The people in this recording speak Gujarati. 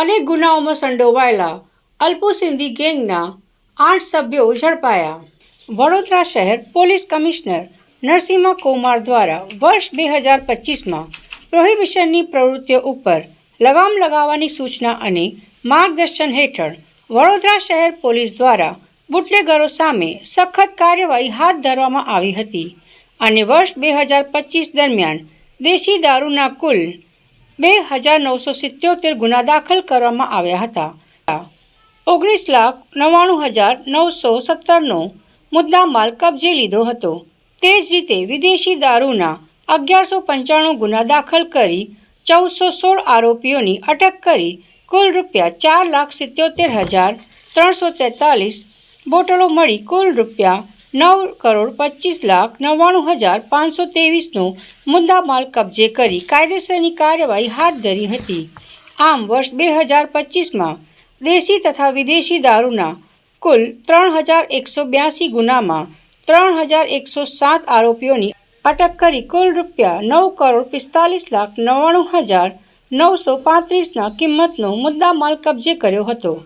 અનેક ગુનાઓમાં સંડોવાયેલા અલ્પુસિંધી ગેંગના આઠ સભ્યો ઝડપાયા. વડોદરા શહેર પોલીસ કમિશનર નરસિંહા કુમાર દ્વારા વર્ષ બે હજાર પચીસમાં પ્રોહિબિશનની પ્રવૃત્તિઓ ઉપર લગામ લગાવવાની સૂચના અને માર્ગદર્શન હેઠળ વડોદરા શહેર પોલીસ દ્વારા બુટલેગરો સામે સખત કાર્યવાહી હાથ ધરવામાં આવી હતી અને વર્ષ બે હજાર પચીસ દરમિયાન દેશી દારૂના કુલ બે હજાર નવસો સિત્યોતેર ગુના દાખલ કરવામાં આવ્યા હતા. ઓગણીસ લાખ નવ્વાણું હજાર નવસો સત્તરનો મુદ્દામાલ કબજે લીધો હતો. તે જ રીતે વિદેશી દારૂના અગિયારસો પંચાણું ગુના દાખલ કરી ચૌદસો સોળ આરોપીઓની અટક કરી કુલ રૂપિયા ચાર લાખ સિત્યોતેર હજાર ત્રણસો તેતાલીસ બોટલો મળી કુલ રૂપિયા નવ કરોડ પચીસ લાખ નવ્વાણું હજાર પાંચસો ત્રેવીસનો મુદ્દામાલ કબજે કરી કાયદેસરની કાર્યવાહી હાથ ધરી હતી. આમ વર્ષ બે હજાર પચીસમાં દેશી તથા વિદેશી દારૂના કુલ ત્રણ હજાર એકસો બ્યાસી ગુનામાં ત્રણ હજાર એકસો સાત આરોપીઓની અટક કરી કુલ રૂપિયા નવ કરોડ પિસ્તાલીસ લાખ નવ્વાણું હજાર નવસો પાંત્રીસના કિંમતનો મુદ્દામાલ કબજે કર્યો હતો.